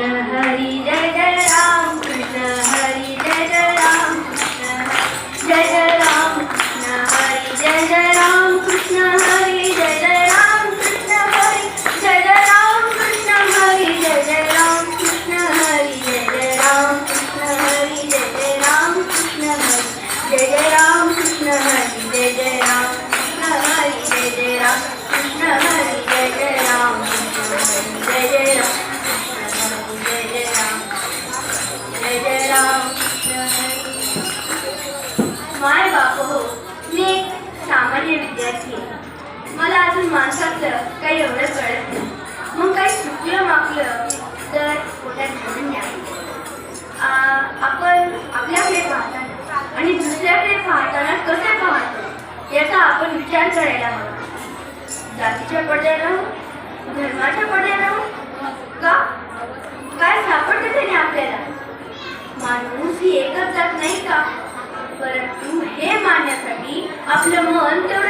إله काही एवढं कळत नाही. मग काही चुकलं मागलं तर पोटात घालून द्यावं आपण आपल्याकडे पाहताना आणि दुसऱ्याकडे पाहताना कसं पाहतो याचा आपण विचार करायला हवा. जातीच्या पडद्याला धर्माच्या पडद्याला का? काय सापडतं त्याने आपल्याला? माणूस ही एकच जात नाही का? परंतु हे मानण्यासाठी आपलं मन तेवढं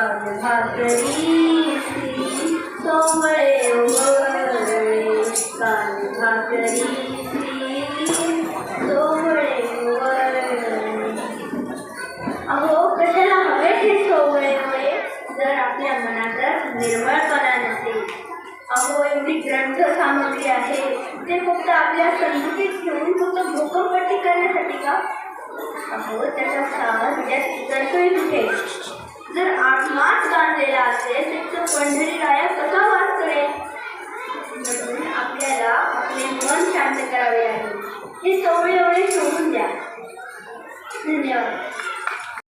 वळे काळ भाकरीची सोवळे भाकरी काळ भाकरीची अहो कशाला हवे हे सोमळेमुळे जर आपल्या मनात निर्मळपणा नसेल अहो एवढी ग्रंथ सामग्री आहे ते फक्त आपल्या समजुतीत घेऊन फक्त भूकंपट्टी करण्यासाठी का अहो त्याचा सार त्यात उतरतोय कुठे जर आत्माच बांधलेला असेल तर पंढरीराया कसा वास करेल? म्हणून आपल्याला आपले मन शांत करावे लागेल. हे सवय एवढे सोडून द्या. धन्यवाद.